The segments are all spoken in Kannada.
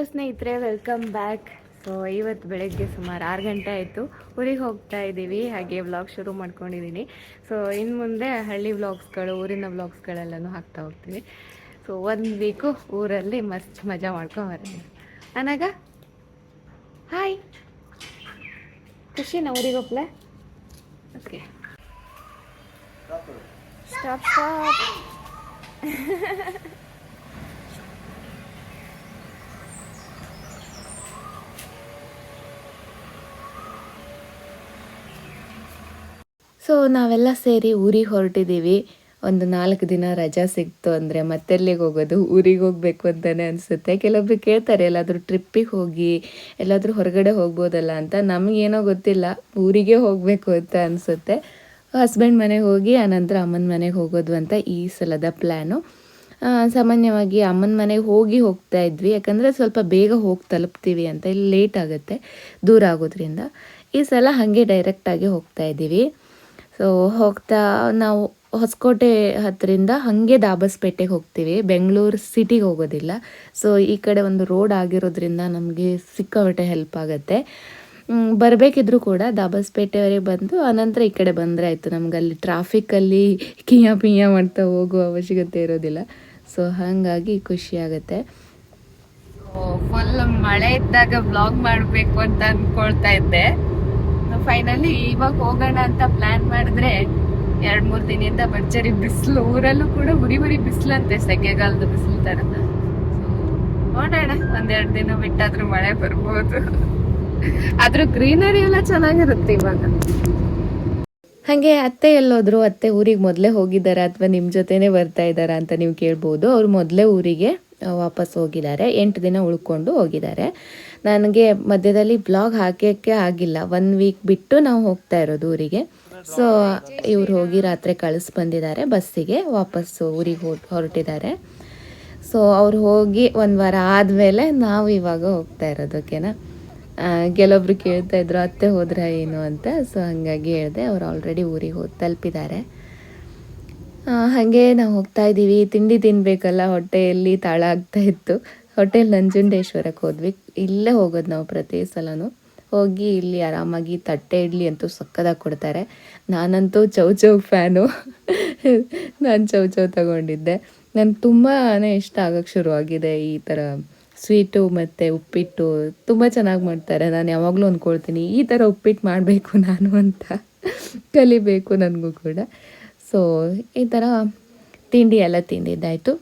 ಹಲೋ ಸ್ನೇಹಿತರೆ ವೆಲ್ಕಮ್ ಬ್ಯಾಕ್ ಸೊ ಇವತ್ತು ಬೆಳಗ್ಗೆ ಸುಮಾರು ಆರು ಗಂಟೆ ಆಯಿತು. ಊರಿಗೆ ಹೋಗ್ತಾ ಇದ್ದೀವಿ. ಹಾಗೆ ವ್ಲಾಗ್ ಶುರು ಮಾಡ್ಕೊಂಡಿದ್ದೀನಿ. ಸೊ ಇನ್ನು ಮುಂದೆ ಹಳ್ಳಿ ವ್ಲಾಗ್ಸ್ಗಳು ಊರಿನ ವ್ಲಾಗ್ಸ್ಗಳೆಲ್ಲನೂ ಹಾಕ್ತಾ ಹೋಗ್ತೀವಿ. ಸೊ ಒಂದು ವೀಕು ಊರಲ್ಲಿ ಮಸ್ತ್ ಮಜಾ ಮಾಡ್ಕೊಂಡು ಬರ್ತೀನಿ ಅನಾಗ ಹಾಯ್ ಖುಷಿನಾ ಊರಿಗೆ ಓಕೆ ಸ್ಟಾಪ್ ಸ್ಟಾಪ್ ಸೊ ನಾವೆಲ್ಲ ಸೇರಿ ಊರಿಗೆ ಹೊರಟಿದ್ದೀವಿ. ಒಂದು ನಾಲ್ಕು ದಿನ ರಜಾ ಸಿಕ್ತು ಅಂದರೆ ಮತ್ತೆಲ್ಲಿಗೆ ಹೋಗೋದು, ಊರಿಗೆ ಹೋಗಬೇಕು ಅಂತಲೇ ಅನಿಸುತ್ತೆ. ಕೆಲವೊಬ್ರು ಕೇಳ್ತಾರೆ, ಎಲ್ಲಾದರೂ ಟ್ರಿಪ್ಪಿಗೆ ಹೋಗಿ, ಎಲ್ಲಾದರೂ ಹೊರಗಡೆ ಹೋಗ್ಬೋದಲ್ಲ ಅಂತ. ನಮಗೇನೋ ಗೊತ್ತಿಲ್ಲ, ಊರಿಗೆ ಹೋಗಬೇಕು ಅಂತ ಅನಿಸುತ್ತೆ. ಹಸ್ಬೆಂಡ್ ಮನೆಗೆ ಹೋಗಿ, ಆನಂತರ ಅಮ್ಮನ ಮನೆಗೆ ಹೋಗೋದು ಅಂತ ಈ ಸಲದ ಪ್ಲ್ಯಾನು ಸಾಮಾನ್ಯವಾಗಿ ಅಮ್ಮನ ಮನೆಗೆ ಹೋಗಿ ಹೋಗ್ತಾ ಇದ್ವಿ. ಯಾಕಂದರೆ ಸ್ವಲ್ಪ ಬೇಗ ಹೋಗಿ ತಲುಪ್ತೀವಿ ಅಂತ. ಇಲ್ಲಿ ಲೇಟ್ ಆಗುತ್ತೆ, ದೂರ ಆಗೋದ್ರಿಂದ. ಈ ಸಲ ಹಾಗೆ ಡೈರೆಕ್ಟಾಗಿ ಹೋಗ್ತಾ ಇದ್ದೀವಿ. ಸೊ ಹೋಗ್ತಾ ನಾವು ಹೊಸಕೋಟೆ ಹತ್ತರಿಂದ ಹಾಗೆ ದಾಬಸ್ಪೇಟೆಗೆ ಹೋಗ್ತೀವಿ. ಬೆಂಗಳೂರು ಸಿಟಿಗೆ ಹೋಗೋದಿಲ್ಲ. ಸೊ ಈ ಕಡೆ ಒಂದು ರೋಡ್ ಆಗಿರೋದ್ರಿಂದ ನಮಗೆ ಸಿಕ್ಕಾಪಟ್ಟೆ ಹೆಲ್ಪ್ ಆಗುತ್ತೆ. ಬರಬೇಕಿದ್ರೂ ಕೂಡ ದಾಬಸ್ಪೇಟೆವರೆಗೆ ಬಂದು ಆನಂತರ ಈ ಕಡೆ ಬಂದರೆ ಆಯಿತು. ನಮ್ಗೆ ಅಲ್ಲಿ ಟ್ರಾಫಿಕ್ಕಲ್ಲಿ ಕಿಯಾ ಪಿಯಾ ಮಾಡ್ತಾ ಹೋಗುವ ಅವಶ್ಯಕತೆ ಇರೋದಿಲ್ಲ. ಸೊ ಹಾಗಾಗಿ ಖುಷಿ ಆಗುತ್ತೆ. ಫುಲ್ ಮಳೆ ಇದ್ದಾಗ ಬ್ಲಾಗ್ ಮಾಡಬೇಕು ಅಂತ ಅಂದ್ಕೊಳ್ತಾ ಇದ್ದೆ. ಫೈನಲಿ ಇವಾಗ ಹೋಗೋಣ ಅಂತ ಪ್ಲಾನ್ ಮಾಡಿದ್ರೆ ಎರಡ್ ಮೂರ್ ದಿನದಿಂದ ಭರ್ಜರಿ ಬಿಸಿಲು, ಊರಲ್ಲೂ ಕೂಡ ಉರಿ ಉರಿ ಬಿಸಿಲಂತೆ ಸೆಕೆಗಾಲದ ಬಿಸಿಲು ತರ. ನೋಡೋಣ, ಒಂದೆರಡು ದಿನ ಬಿಟ್ಟಾದ್ರೂ ಮಳೆ ಬರ್ಬೋದು. ಆದ್ರೂ ಗ್ರೀನರಿ ಎಲ್ಲ ಚೆನ್ನಾಗಿರುತ್ತೆ ಇವಾಗ. ಹಾಗೆ ಅತ್ತೆ ಎಲ್ಲೋದ್ರು, ಅತ್ತೆ ಊರಿಗೆ ಮೊದಲೇ ಹೋಗಿದ್ದಾರೆ ಅಥವಾ ನಿಮ್ಮ ಜೊತೆನೆ ಬರ್ತಾ ಇದ್ದಾರಾ ಅಂತ ನೀವು ಕೇಳ್ಬೋದು. ಅವ್ರು ಮೊದಲೇ ಊರಿಗೆ ವಾಪಸ್ ಹೋಗಿದ್ದಾರೆ. ಎಂಟು ದಿನ ಉಳ್ಕೊಂಡು ಹೋಗಿದ್ದಾರೆ. ನನಗೆ ಮಧ್ಯದಲ್ಲಿ ಬ್ಲಾಗ್ ಹಾಕೋಕ್ಕೆ ಆಗಿಲ್ಲ. ಒನ್ ವೀಕ್ ಬಿಟ್ಟು ನಾವು ಹೋಗ್ತಾ ಇರೋದು ಊರಿಗೆ. ಸೊ ಇವ್ರು ಹೋಗಿ ರಾತ್ರಿ ಕಳಿಸ್ ಬಂದಿದ್ದಾರೆ ಬಸ್ಸಿಗೆ ವಾಪಸ್ಸು ಊರಿಗೆ ಹೊರಟಿದ್ದಾರೆ. ಸೊ ಅವ್ರು ಹೋಗಿ ಒಂದು ವಾರ ಆದಮೇಲೆ ನಾವು ಇವಾಗ ಹೋಗ್ತಾ ಇರೋದು ಓಕೆನಾ ಕೆಲವೊಬ್ರು ಕೇಳ್ತಾ ಇದ್ರು, ಅತ್ತೆ ಹೋದ್ರೆ ಏನು ಅಂತ? ಸೊ ಹಾಗಾಗಿ ಹೇಳಿದೆ, ಅವ್ರು ಆಲ್ರೆಡಿ ಊರಿಗೆ ಹೋಗಿ, ತಲುಪಿದ್ದಾರೆ. ಹಾಗೆ ನಾವು ಹೋಗ್ತಾ ಇದ್ದೀವಿ. ತಿಂಡಿ ತಿನ್ನಬೇಕಲ್ಲ ಹೊಟ್ಟೆಯಲ್ಲಿ ತಾಳ ಆಗ್ತಾ ಇತ್ತು. ಹೋಟೆಲ್ ನಂಜುಂಡೇಶ್ವರಕ್ಕೆ ಹೋದ್ವಿ. ಇಲ್ಲೇ ಹೋಗೋದು ನಾವು ಪ್ರತಿ ಸಲನೂ. ಹೋಗಿ ಇಲ್ಲಿ ಆರಾಮಾಗಿ ತಟ್ಟೆ ಇಡ್ಲಿ ಅಂತೂ ಸಕ್ಕದಾಗಿ ಕೊಡ್ತಾರೆ. ನಾನಂತೂ ಚೌ ಚೌ ಫ್ಯಾನು. ನಾನು ಚೌ ಚೌ ತಗೊಂಡಿದ್ದೆ. ನನಗೆ ತುಂಬಾ ಇಷ್ಟ ಆಗೋಕ್ಕೆ ಶುರುವಾಗಿದೆ ಈ ಥರ ಸ್ವೀಟು ಮತ್ತು ಉಪ್ಪಿಟ್ಟು. ತುಂಬ ಚೆನ್ನಾಗಿ ಮಾಡ್ತಾರೆ. ನಾನು ಯಾವಾಗಲೂ ಅಂದ್ಕೊಳ್ತೀನಿ ಈ ಥರ ಉಪ್ಪಿಟ್ಟು ಮಾಡಬೇಕು ನಾನು ಅಂತ. ಕಲಿಬೇಕು ನನಗೂ ಕೂಡ. ಸೊ ಈ ಥರ ತಿಂಡಿ ಎಲ್ಲ ತಿಂದಿದ್ದಾಯಿತು.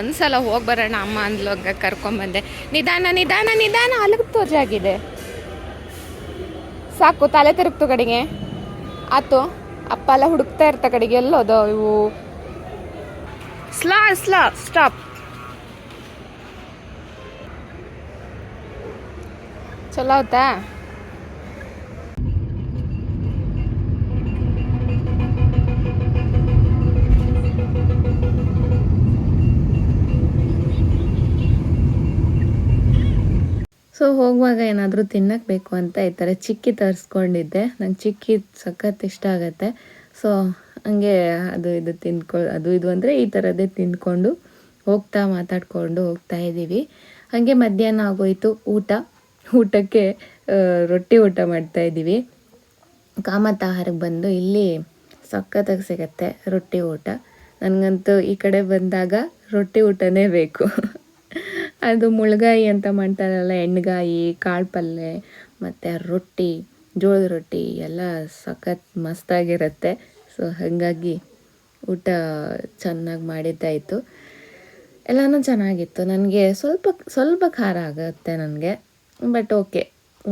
ಒಂದ್ಸಲ ಹೋಗಿ ಬರೋಣ ಅಮ್ಮ ಅಂದ್ಲು, ಹಂಗ ಕರ್ಕೊಂಬಂದೆ ನಿಧಾನ ನಿಧಾನ ನಿಧಾನ ಅಲ್ಲಿಗೆ ತೋಜಾಗಿದೆ ಸಾಕು, ತಲೆ ತಿರುಗ್ತು ಕಡೆಗೆ. ಆತು, ಅಪ್ಪ ಎಲ್ಲ ಹುಡುಕ್ತಾ ಇರ್ತ ಕಡೆಗೆ, ಎಲ್ಲೋದು ಇವು. ಸ್ಲಾ ಸ್ಲಾ, ಸ್ಟಾಪ್. ಚಲೋ ಆಯ್ತಾ ಸೊ ಹೋಗುವಾಗ ಏನಾದರೂ ತಿನ್ನಕ್ಕೆ ಬೇಕು ಅಂತ ಈ ಥರ ಚಿಕ್ಕಿ ತರಿಸ್ಕೊಂಡಿದ್ದೆ. ನಂಗೆ ಚಿಕ್ಕಿ ಸಖತ್ ಇಷ್ಟ ಆಗುತ್ತೆ. ಸೊ ಹಂಗೆ ಅದು ಇದು ತಿನ್ಕೊ ಅದು ಇದು ಅಂದರೆ ಈ ಥರದ್ದೇ ತಿಂದ್ಕೊಂಡು ಹೋಗ್ತಾ ಮಾತಾಡ್ಕೊಂಡು ಹೋಗ್ತಾ ಇದ್ದೀವಿ ಹಾಗೆ ಮಧ್ಯಾಹ್ನ ಆಗೋಯ್ತು ಊಟ. ಊಟಕ್ಕೆ ರೊಟ್ಟಿ ಊಟ ಮಾಡ್ತಾ ಇದ್ದೀವಿ ಕಾಮತ್ ಆಹಾರಕ್ಕೆ ಬಂದು ಇಲ್ಲಿ ಸಖತ್ತಾಗಿ ಸಿಗತ್ತೆ ರೊಟ್ಟಿ ಊಟ. ನನಗಂತೂ ಈ ಕಡೆ ಬಂದಾಗ ರೊಟ್ಟಿ ಊಟನೇ ಬೇಕು. ಅದು ಮುಳ್ಗಾಯಿ ಅಂತ ಮಾಡ್ತಾರಲ್ಲ ಎಣ್ಣೆಗಾಯಿ ಕಾಳು ಪಲ್ಯ ಮತ್ತು ರೊಟ್ಟಿ, ಜೋಳದ ರೊಟ್ಟಿ ಎಲ್ಲ ಸಖತ್ ಮಸ್ತಾಗಿರುತ್ತೆ. ಸೊ ಹಾಗಾಗಿ ಊಟ ಚೆನ್ನಾಗಿ ಮಾಡಿದ್ದಾಯಿತು ಎಲ್ಲನೂ ಚೆನ್ನಾಗಿತ್ತು. ನನಗೆ ಸ್ವಲ್ಪ ಸ್ವಲ್ಪ ಖಾರ ಆಗುತ್ತೆ ನನಗೆ ಬಟ್ ಓಕೆ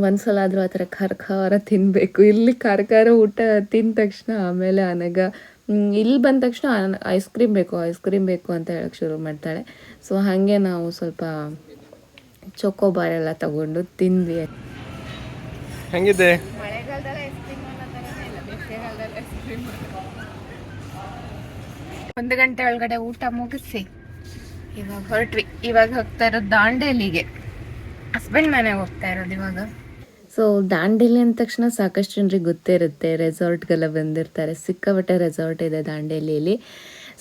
ಒಂದು ಸಲ ಆದರೂ ಆ ಥರ ಖಾರ ಖಾರ ತಿನ್ನಬೇಕು ಇಲ್ಲಿ ಖಾರ ಖಾರ ಊಟ ತಿಂದ ತಕ್ಷಣ ಆಮೇಲೆ ಅನಗ ಇಲ್ಲಿ ಬಂದ ತಕ್ಷಣ ಐಸ್ ಕ್ರೀಮ್ ಬೇಕು ಐಸ್ ಕ್ರೀಮ್ ಬೇಕು ಅಂತ ಹೇಳಕ್ಕೆ ಶುರು ಮಾಡ್ತಾಳೆ. ಸೊ ಹಾಗೆ ನಾವು ಸ್ವಲ್ಪ ಚೊಕೋಬಾರ್ ಎಲ್ಲ ತಗೊಂಡು ತಿಂದ್ವಿ. ಹೆಂಗಿದೆ? ಒಂದು ಗಂಟೆ ಒಳಗಡೆ ಊಟ ಮುಗಿಸಿ ಇವಾಗ ಹೊರಟ್ವಿ. ಇವಾಗ ಹೋಗ್ತಾ ಇರೋದು ದಾಂಡೇಲಿಗೆ. ಹಸ್ಬೆಂಡ್ ಮನೆಗೆ ಹೋಗ್ತಾ ಇರೋದು ಇವಾಗ. ಸೊ ದಾಂಡೇಲಿ ಅಂದ ತಕ್ಷಣ ಸಾಕಷ್ಟು ಜನರಿಗೆ ಗೊತ್ತೇ ಇರುತ್ತೆ. ರೆಸಾರ್ಟ್ಗೆಲ್ಲ ಬಂದಿರ್ತಾರೆ. ಸಿಕ್ಕಾಪಟ್ಟೆ ರೆಸಾರ್ಟ್ ಇದೆ ದಾಂಡೇಲಿಯಲ್ಲಿ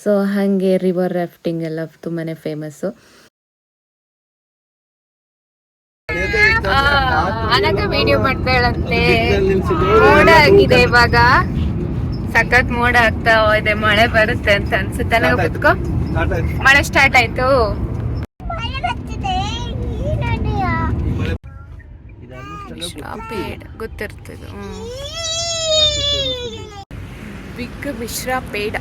ಸೊ ಹಾಗೆ ರಿವರ್ ರಾಫ್ಟಿಂಗ್ ಎಲ್ಲ ತುಂಬಾ ಫೇಮಸ್ಸು ವಿಡಿಯೋ ಮಾಡ್ತಾಳಂತೆ ಮೋಡ ಆಗಿದೆ ಇವಾಗ. ಸಖತ್ ಮೋಡ ಆಗ್ತಾ ಇದೆ. ಮಳೆ ಬರುತ್ತೆ ಅಂತ ಅನ್ಸುತ್ತೆ. ಮಳೆ ಸ್ಟಾರ್ಟ್ ಆಯ್ತು. ಪೇಡ ಗೊತ್ತಿರ್ತದೆ. ಬಿಗ್ ಮಿಶ್ರಾ ಪೇಡ.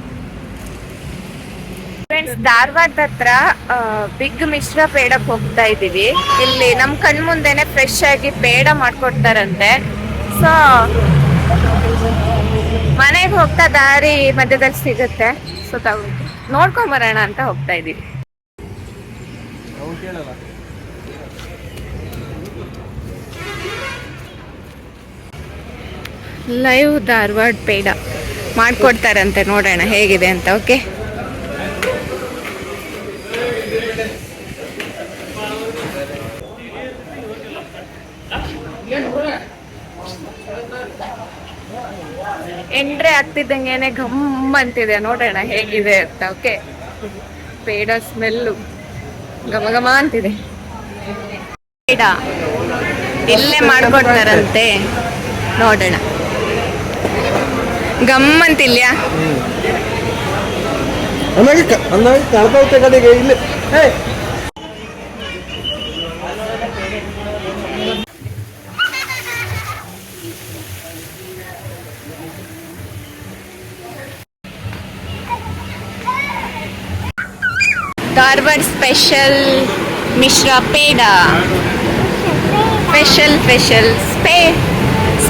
ಫ್ರೆಂಡ್ಸ್ ಧಾರವಾಡದ ಹತ್ರ ಬಿಗ್ ಮಿಶ್ರ ಪೇಡಕ್ಕೆ ಹೋಗ್ತಾ ಇದೀವಿ ಇಲ್ಲಿ ನಮ್ ಕಣ್ ಮುಂದೆನೆ ಫ್ರೆಶ್ ಆಗಿ ಪೇಡ ಮಾಡ್ಕೊಡ್ತಾರಂತೆ. ಸೊ ಮನೆಗೆ ಹೋಗ್ತಾ ದಾರಿ ಮಧ್ಯದಲ್ಲಿ ಸಿಗುತ್ತೆ. ಸೊ ತಗೊಂಡು ನೋಡ್ಕೊಂಡ್ ಬರೋಣ ಅಂತ ಹೋಗ್ತಾ ಇದೀವಿ ಲೈವ್ ಧಾರವಾಡ ಪೇಡ ಮಾಡ್ಕೊಡ್ತಾರಂತೆ, ನೋಡೋಣ ಹೇಗಿದೆ ಅಂತ ಓಕೆ ಎಂಟ್ರೆ ಆಗ್ತಿದ್ದಂಗೆನೆ ಘಮ್ ಅಂತಿದೆ, ನೋಡೋಣ ಹೇಗಿದೆ ಅಂತ ಓಕೆ ಪೇಡ ಸ್ಮೆಲ್ಲು ಘಮ ಘಮ ಅಂತಿದೆ. ಪೇಡ ಇಲ್ಲೇ ಮಾಡ್ಕೊಡ್ತಾರಂತೆ. ನೋಡೋಣ. ಗಮ್ ಅಂತಿಲ್ಯಾ ಅನ್ನಾಗಿ ಅನ್ನಾಗಿ ಕಳ್ಕೊಳ್ತೆ ಕಡೆಗೆ ಇಲ್ಲಿ. ಏಯ್ Dharwad special Mishra peda. Special special ಸ್ಪೇ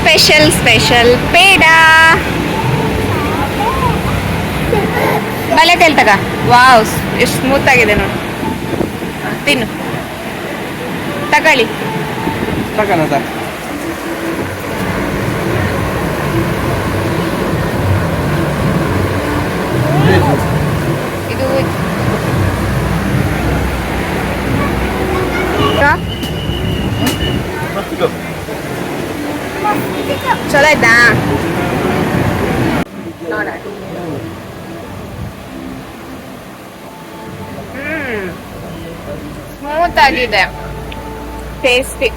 special special peda. ಬಲೆ ತೆಲ್ತಗ ವಾವ್ ಎಷ್ಟು ಸ್ಮೂತ್ ಆಗಿದೆ ನೋಡಿ. ತಿನ್ನು. ತಗೊಳ್ಳಿ. ತಗೋಣ ಇದು ಚಲೋ ಆಯ್ತಾ? ನೋಡ ಹ್ಮ್ ಸ್ಮೂತ್ ಆಗಿದೆ ಟೇಸ್ಟಿ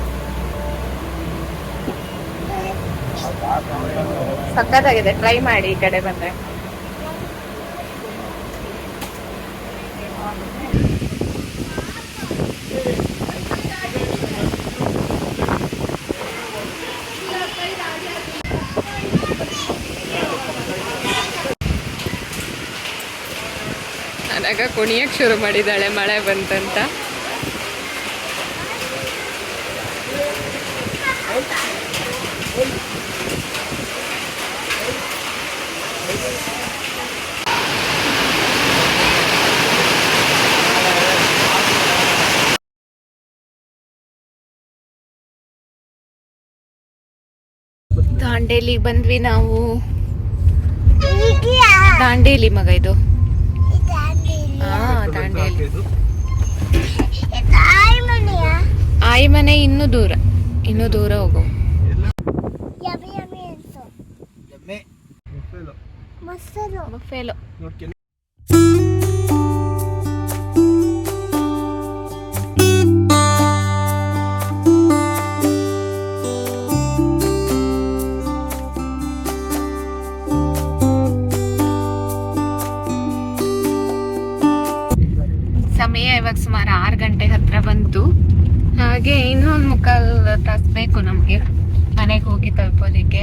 ಸಕ್ಕತ್ತಾಗಿದೆ ಟ್ರೈ ಮಾಡಿ ಈ ಕಡೆ ಬಂದ್ರೆ. ನನಗ ಕುಣಿಯಕ್ಕೆ ಶುರು ಮಾಡಿದ್ದಾಳೆ ಮಳೆ ಬಂತಂತ. ದಾಂಡೇಲಿ ಬಂದ್ವಿ ನಾವು. ದಾಂಡೇಲಿ ಮಗ ಇದು. ದಾಂಡೇಲಿ. ಆಯಿ ಮನೆ ಇನ್ನು ದೂರ ಇನ್ನು ದೂರ ಹೋಗೋ. ಫೇಲೋ ನೋಡ್ಕೊಂಡು ಇವಾಗ ಸುಮಾರು ಆರು ಗಂಟೆ ಹತ್ರ ಬಂತು. ಹಾಗೆ ಇನ್ನೊಂದು ಮುಕ್ಕಾಲ್ ತಾಸು ಬೇಕು ನಮಗೆ. ಮನೆಗೆ ಹೋಗಿ ತಲುಪೋದಿಕ್ಕೆ.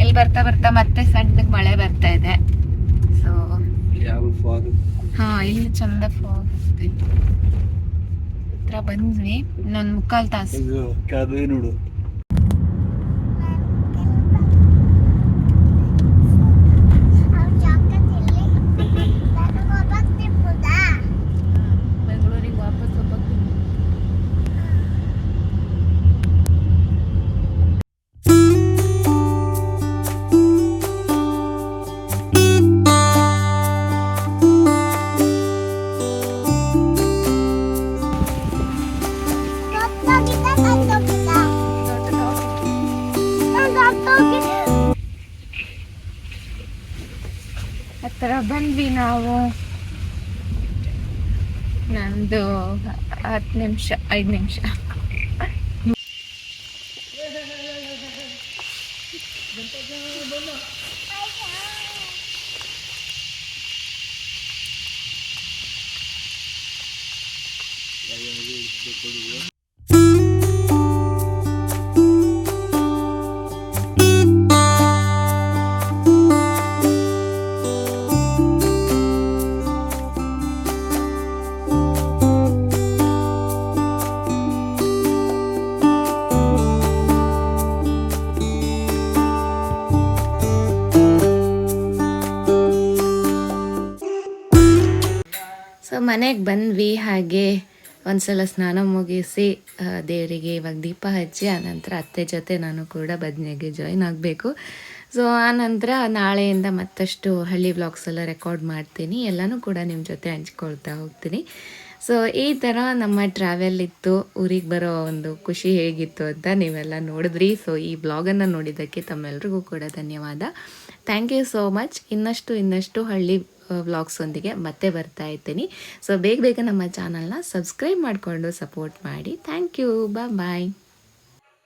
ಎಲ್ಲಿ ಬರ್ತಾ ಬರ್ತಾ ಮತ್ತೆ ಸಣ್ಣಗೆ ಮಳೆ ಬರ್ತಾ ಇದೆ. ಸೊ ಹಾ ಇಲ್ಲಿ ಚಂದ ಫಾಗ್ ಹತ್ರ ಬಂದ್ವಿ. ಇನ್ನೊಂದು ಮುಕ್ಕಾಲ್ ತಾಸು. ನೋಡು. ಹತ್ತಿರ ಬಂದ್ವಿ ನಾವು ನಂದು ಹತ್ತು ನಿಮಿಷ ಐದು ನಿಮಿಷ Yeah, yeah, yeah. ಮನೆಗೆ ಬಂದ್ವಿ, ಹಾಗೆ ಒಂದ್ಸಲ ಸ್ನಾನ ಮುಗಿಸಿ ದೇವರಿಗೆ ಇವಾಗ ದೀಪ ಹಚ್ಚಿ ಆನಂತರ ಅತ್ತೆ ಜೊತೆ ನಾನು ಕೂಡ ಬದನೆಗೆ ಜಾಯಿನ್ ಆಗಬೇಕು. ಸೊ ಆನಂತರ ನಾಳೆಯಿಂದ ಮತ್ತಷ್ಟು ಹಳ್ಳಿ ವ್ಲಾಗ್ಸ್ ಎಲ್ಲ ರೆಕಾರ್ಡ್ ಮಾಡ್ತೀನಿ, ಎಲ್ಲನೂ ಕೂಡ ನಿಮ್ಮ ಜೊತೆ ಹಂಚ್ಕೊಳ್ತಾ ಹೋಗ್ತೀನಿ. ಸೊ ಈ ಥರ ನಮ್ಮ ಟ್ರಾವೆಲ್ ಇತ್ತು, ಊರಿಗೆ ಬರೋ ಒಂದು ಖುಷಿ ಹೇಗಿತ್ತು ಅಂತ ನೀವೆಲ್ಲ ನೋಡಿದ್ರಿ. ಸೊ ಈ ಬ್ಲಾಗನ್ನು ನೋಡಿದ್ದಕ್ಕೆ ತಮ್ಮೆಲ್ರಿಗೂ ಕೂಡ ಧನ್ಯವಾದ. ಥ್ಯಾಂಕ್ ಯು ಸೋ ಮಚ್ ಇನ್ನಷ್ಟು ಇನ್ನಷ್ಟು ಹಳ್ಳಿ ವ್ಲಾಗ್ಸ್ ಒಂದಿಗೆ ಮತ್ತೆ ಬರ್ತಾ ಇದ್ದೀನಿ. ಸೊ ಬೇಗ ಬೇಗ ನಮ್ಮ ಚಾನಲ್ನ ಸಬ್ಸ್ಕ್ರೈಬ್ ಮಾಡಿಕೊಂಡು ಸಪೋರ್ಟ್ ಮಾಡಿ. Thank you bye